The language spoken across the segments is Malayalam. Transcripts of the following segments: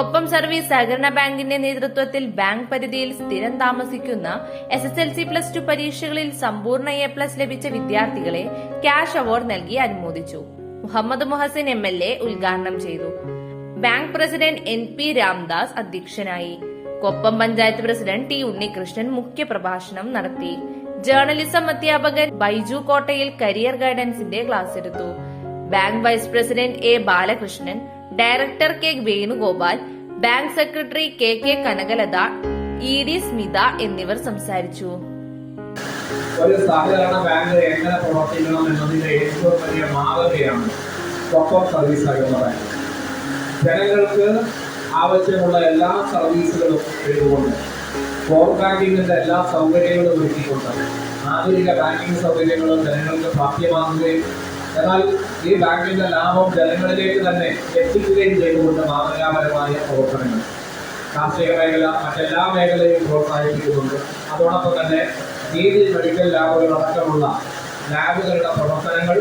കൊപ്പം സർവീസ് സഹകരണ ബാങ്കിന്റെ നേതൃത്വത്തിൽ ബാങ്ക് പരിധിയിൽ സ്ഥിരം താമസിക്കുന്ന S S L C plus two പരീക്ഷകളിൽ സമ്പൂർണ എ പ്ലസ് ലഭിച്ച വിദ്യാർത്ഥികളെ ക്യാഷ് അവാർഡ് നൽകി അനുമോദിച്ചു. Muhammad Muhsin M L A ഉദ്ഘാടനം ചെയ്തു. Bank president N P Ramdas അധ്യക്ഷനായി. കൊപ്പം പഞ്ചായത്ത് പ്രസിഡന്റ് ടി ഉണ്ണികൃഷ്ണൻ മുഖ്യപ്രഭാഷണം നടത്തി. ജേർണലിസം അധ്യാപകൻ ബൈജു കോട്ടയിൽ കരിയർ ഗൈഡൻസിന്റെ ക്ലാസ് എടുത്തു. Bank vice president A Balakrishnan director K Venugopal bank secretary K K Kanakalatha E D Smitha എന്നിവർ സംസാരിച്ചു. ഒരു സഹകരണ ബാങ്ക് എങ്ങനെ പ്രവർത്തിക്കണം എന്നതിന്റെ ഏറ്റവും വലിയ മാതൃകയാണ് സർവീസ് സഹകരണ ബാങ്ക് ജനങ്ങൾക്ക് ആവശ്യമുള്ള എല്ലാ സർവീസുകളും എടുത്തുകൊണ്ട് കോർ ബാങ്കിങ്ങിന്റെ എല്ലാ സൗകര്യങ്ങളും ഒരുക്കിക്കൊണ്ട് ആധുനിക ബാങ്കിങ് സൗകര്യങ്ങളും ജനങ്ങൾക്ക് പ്രാപ്യമാകുകയും എന്നാൽ ഈ ബാങ്കിന്റെ ലാഭം ജനങ്ങളിലേക്ക് തന്നെ എത്തിക്കുകയും ചെയ്തുകൊണ്ട് മാതൃകാപരമായ പ്രവർത്തനങ്ങൾ. കാർഷിക മേഖല മറ്റെല്ലാ മേഖലയും പ്രോത്സാഹിപ്പിക്കുന്നുണ്ട്. അതോടൊപ്പം തന്നെ നീതി മെഡിക്കൽ ലാബുകൾ അടക്കമുള്ള ലാബുകളുടെ പ്രവർത്തനങ്ങൾ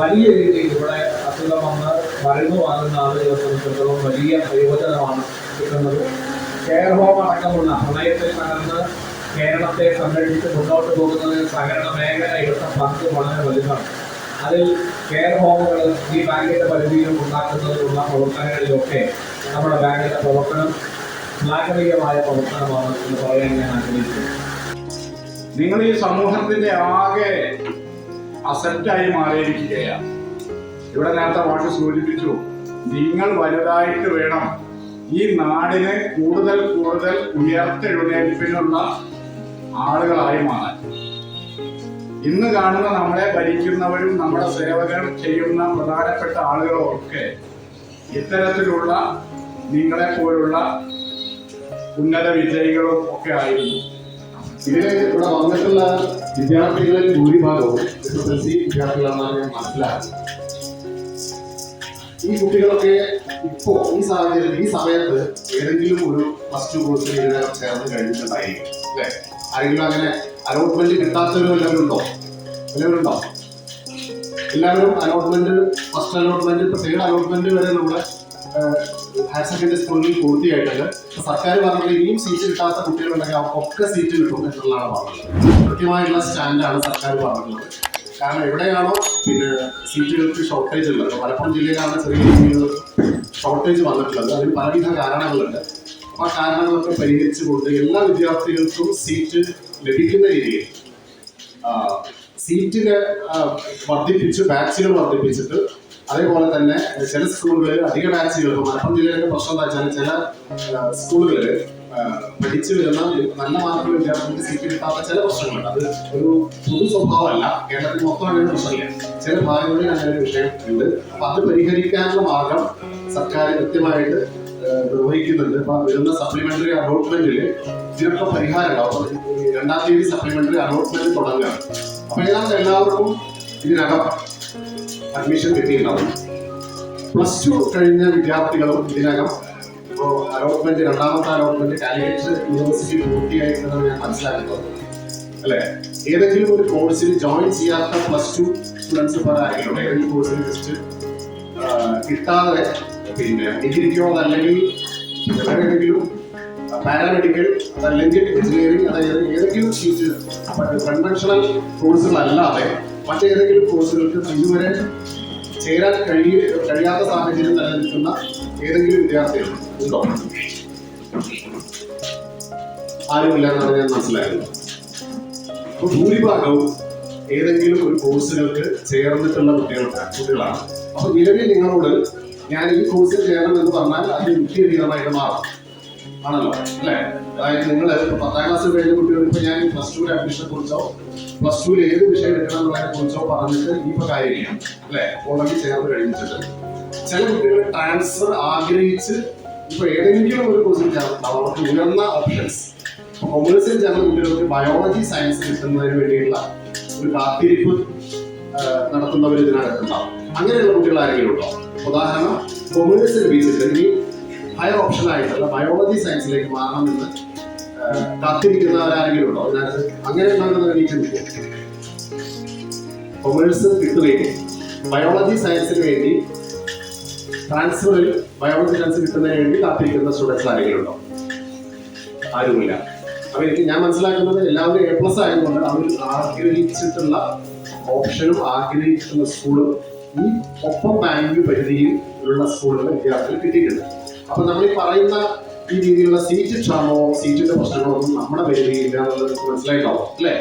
വലിയ രീതിയിൽ ഇവിടെ അസുഖം വന്ന് മരുന്ന് വാങ്ങുന്ന ആളുകളെ സംബന്ധിച്ചിടത്തോളം വലിയ പ്രയോജനമാണ് കിട്ടുന്നത്. കെയർ ഹോം അടക്കമുള്ള പ്രളയത്തിൽ തകർന്ന് കേരളത്തെ സംരക്ഷിച്ച് മുന്നോട്ട് പോകുന്നതിന് സഹകരണ മേഖല എടുത്ത പങ്ക് വളരെ വലുതാണ്. അതിൽ കെയർ ഹോമുകൾ ഈ ബാങ്കിന്റെ പരിധിയിലും ഉണ്ടാക്കുന്നതിനുള്ള പ്രവർത്തനങ്ങളിലൊക്കെ നമ്മുടെ ബാങ്കിന്റെ പ്രവർത്തനം ശ്ലാഘനീയമായ പ്രവർത്തനമാണ് എന്ന് പറയാൻ ഞാൻ ആഗ്രഹിക്കുന്നു. നിങ്ങൾ ഈ സമൂഹത്തിന്റെ ആകെ അസറ്റായി മാറിയിരിക്കുകയാണ്. ഇവിടെ നേരത്തെ വാക്ക് സൂചിപ്പിച്ചു നിങ്ങൾ വലുതായിട്ട് വേണം ഈ നാടിനെ കൂടുതൽ കൂടുതൽ ഉയർത്തെഴുന്നേൽപ്പിനുള്ള ആളുകളായി മാറാൻ. ഇന്ന് കാണുന്ന നമ്മളെ ഭരിക്കുന്നവരും നമ്മുടെ സേവകർ ചെയ്യുന്ന പ്രധാനപ്പെട്ട ആളുകളും ഒക്കെ ഇത്തരത്തിലുള്ള നിങ്ങളെ പോലുള്ള ഉന്നത വിജയികളും ഒക്കെ ആയിരുന്നു. ഇവിടെ ഇവിടെ വന്നിട്ടുള്ള വിദ്യാർത്ഥികളിൽ ഭൂരിഭാഗവും എസ് എസ് എൽ സി ഞാൻ മനസ്സിലാക്കുന്നത് ഈ കുട്ടികളൊക്കെ ഇപ്പോ ഈ സാഹചര്യത്തിൽ ഈ സമയത്ത് ഏതെങ്കിലും ഒരു പ്ലസ് ടു കോഴ്സിൽ ഇതിനകം ചേർന്ന് കഴിഞ്ഞിട്ടുണ്ടായിരിക്കും അല്ലെ? ആരെങ്കിലും അങ്ങനെ അലോട്ട്മെന്റ് കിട്ടാത്തവരും എല്ലാവരും ഉണ്ടോ എല്ലാവരും ഉണ്ടോ എല്ലാവരും allotment first allotment third allotment വരെ നമ്മുടെ ഹയർ സെക്കൻഡറി സ്കൂളിൽ പൂർത്തിയായിട്ടുണ്ട്. സർക്കാർ പറഞ്ഞത് ഇനിയും സീറ്റ് കിട്ടാത്ത കുട്ടികളുണ്ടെങ്കിൽ അവർക്കൊക്കെ സീറ്റ് കിട്ടും എന്നുള്ളതാണ് പറഞ്ഞത്. കൃത്യമായിട്ടുള്ള സ്റ്റാൻഡാണ് സർക്കാർ പറഞ്ഞിട്ടുള്ളത്. കാരണം എവിടെയാണോ പിന്നെ സീറ്റുകൾക്ക് ഷോർട്ടേജ് ഉള്ളത്. മലപ്പുറം ജില്ലയിലാണ് ചെറിയ ഷോർട്ടേജ് വന്നിട്ടുള്ളത്. അതിന് പലവിധ കാരണങ്ങളുണ്ട്. അപ്പോൾ ആ കാരണങ്ങളൊക്കെ പരിഹരിച്ചുകൊണ്ട് എല്ലാ വിദ്യാർത്ഥികൾക്കും സീറ്റ് ലഭിക്കുന്ന രീതിയിൽ സീറ്റിന് വർദ്ധിപ്പിച്ച് ബാച്ചുകൾ വർദ്ധിപ്പിച്ചിട്ട് അതേപോലെ തന്നെ ചില സ്കൂളുകളിൽ അധിക ബാച്ചുകൾ ഇപ്പോൾ മലപ്പുറം ജില്ലയിലെ പ്രശ്നം എന്താ വെച്ചാൽ ചില സ്കൂളുകളിൽ പഠിച്ചു വരുന്ന നല്ല മാർക്കുകൾ വിദ്യാർത്ഥികൾക്ക് സീറ്റ് കിട്ടാത്ത ചില പ്രശ്നങ്ങളുണ്ട്. അത് ഒരു പൊതു സ്വഭാവമല്ല. കേരളത്തിൽ മൊത്തം അങ്ങനെ പ്രശ്നമില്ല. ചില ഭാഗങ്ങളിൽ അങ്ങനെ ഒരു വിഷയം ഉണ്ട്. അപ്പൊ അത് പരിഹരിക്കാനുള്ള മാർഗം സർക്കാർ കൃത്യമായിട്ട് നിർവഹിക്കുന്നുണ്ട്. വരുന്ന സപ്ലിമെന്ററി അലോട്ട്മെന്റിൽ ഇതിനൊക്കെ പരിഹാരം ഉണ്ടാവും രണ്ടാം തീയതി സപ്ലിമെന്ററി അലോട്ട്മെന്റ് തുടങ്ങുകയാണ്. അപ്പൊ ഏതാണ്ട് എല്ലാവർക്കും ഇതിനകം അഡ്മിഷൻ കിട്ടിയിട്ടുണ്ടാവും. പ്ലസ് ടു കഴിഞ്ഞ വിദ്യാർത്ഥികളും ഇതിനകം ഇപ്പോൾ അലോട്ട്മെന്റ് രണ്ടാമത്തെ അലോട്ട്മെന്റ് കാലിക്കറ്റ് യൂണിവേഴ്സിറ്റി പൂർത്തിയായിട്ടുണ്ടെന്ന് ഞാൻ മനസ്സിലാക്കുന്നത് അല്ലെ? ഏതെങ്കിലും ഒരു കോഴ്സിൽ ജോയിൻ ചെയ്യാത്ത പ്ലസ് ടു സ്റ്റുഡൻസ് പല ആരെങ്കിലും ഏതെങ്കിലും കോഴ്സിൽ ജസ്റ്റ് കിട്ടാതെ പിന്നെ ഡിഗ്രിക്കോ അതല്ലെങ്കിൽ ഏതെങ്കിലും പാരാമെഡിക്കൽ അതല്ലെങ്കിൽ എഞ്ചിനീയറിംഗ് അതായത് ഏതെങ്കിലും കൺവെൻഷണൽ കോഴ്സുകളല്ലാതെ മറ്റേതെങ്കിലും കോഴ്സുകൾക്ക് ഇതുവരെ ചേരാൻ കഴിയ കഴിയാത്ത സാഹചര്യം നിലനിൽക്കുന്ന ഏതെങ്കിലും വിദ്യാർത്ഥികൾ ഉണ്ടോ? ആരുമില്ല എന്നാണ് ഞാൻ മനസ്സിലായത്. അപ്പൊ ഭൂരിഭാഗവും ഏതെങ്കിലും ഒരു കോഴ്സുകൾക്ക് ചേർന്നിട്ടുള്ള കുട്ടികളാണ് കുട്ടികളാണ്. അപ്പൊ നിലവിൽ നിങ്ങളോട് ഞാൻ ഈ കോഴ്സിൽ ചേരണം എന്ന് പറഞ്ഞാൽ അത് നിത്യതീതമായിട്ട് മാറും. ആണല്ലോ? അല്ലേ? അതായത് നിങ്ങൾ പത്താം ക്ലാസ് കഴിഞ്ഞ കുട്ടികൾ ഇപ്പൊ ഞാൻ പ്ലസ് ടു അഡ്മിഷനെ കുറിച്ചോ പ്ലസ് ടുവിൽ ഏത് വിഷയം എടുക്കണം എന്നുള്ളതിനെ കുറിച്ചോ പറഞ്ഞിട്ട് ഇപ്പൊ കാര്യമില്ല. അല്ലെ? ഓൾറെഡി ചേർന്ന് കഴിഞ്ഞിട്ട് ചില കുട്ടികൾ ട്രാൻസ്ഫർ ആഗ്രഹിച്ച് ഇപ്പൊ ഏതെങ്കിലും ഒരു കോഴ്സിൽ ചേർന്നിട്ടുണ്ടാവും അവർക്ക് ഉയർന്ന ഓപ്ഷൻസ് കോമേഴ്സിൽ ചേർന്ന കുട്ടികൾക്ക് ബയോളജി സയൻസ് കിട്ടുന്നതിന് വേണ്ടിയുള്ള ഒരു കാത്തിരിപ്പ് നടത്തുന്നവർ ഇതിനകത്തുണ്ടാവും അങ്ങനെയുള്ള കുട്ടികൾ ആരെങ്കിലും ഉണ്ടോ? ഉദാഹരണം കൊമേഴ്സ് ലഭിച്ചിട്ട് ഇനി ഹയർ ഓപ്ഷൻ ആയിട്ടുള്ള ബയോളജി സയൻസിലേക്ക് മാറണമെന്ന് കാത്തിരിക്കുന്നവരാരെങ്കിലും ഉണ്ടോ? അതിനകത്ത് അങ്ങനെ ഉണ്ടെന്ന് എനിക്ക് കൊമേഴ്സ് കിട്ടുകയും ബയോളജി സയൻസിന് വേണ്ടി ട്രാൻസ്ഫറിൽ ബയോളജി സയൻസ് കിട്ടുന്നതിന് വേണ്ടി കാത്തിരിക്കുന്ന സ്റ്റുഡൻസ് ആരെങ്കിലും ഉണ്ടോ? ആരുമില്ല. അപ്പൊ എനിക്ക് ഞാൻ മനസ്സിലാക്കുന്നത് എല്ലാവരും എ പ്ലസ് ആയതുകൊണ്ട് അവർ ആഗ്രഹിച്ചിട്ടുള്ള ഓപ്ഷനും ആഗ്രഹിച്ചിട്ടുള്ള സ്കൂളും ഈ ഒപ്പം ബാങ്ക് പരിധിയിൽ ഉള്ള സ്കൂളുകൾ വിദ്യാർത്ഥികൾ കിട്ടിയിട്ടുണ്ട്. അപ്പൊ നമ്മൾ ഈ പറയുന്ന ഈ രീതിയിലുള്ള സീറ്റ് ക്ഷാമോ സീറ്റിന്റെ പ്രശ്നങ്ങളോ ഒന്നും നമ്മുടെ പരിധിയില്ല എന്നുള്ളത് നിങ്ങൾക്ക് മനസ്സിലായിട്ടുണ്ടാവും അല്ലേ?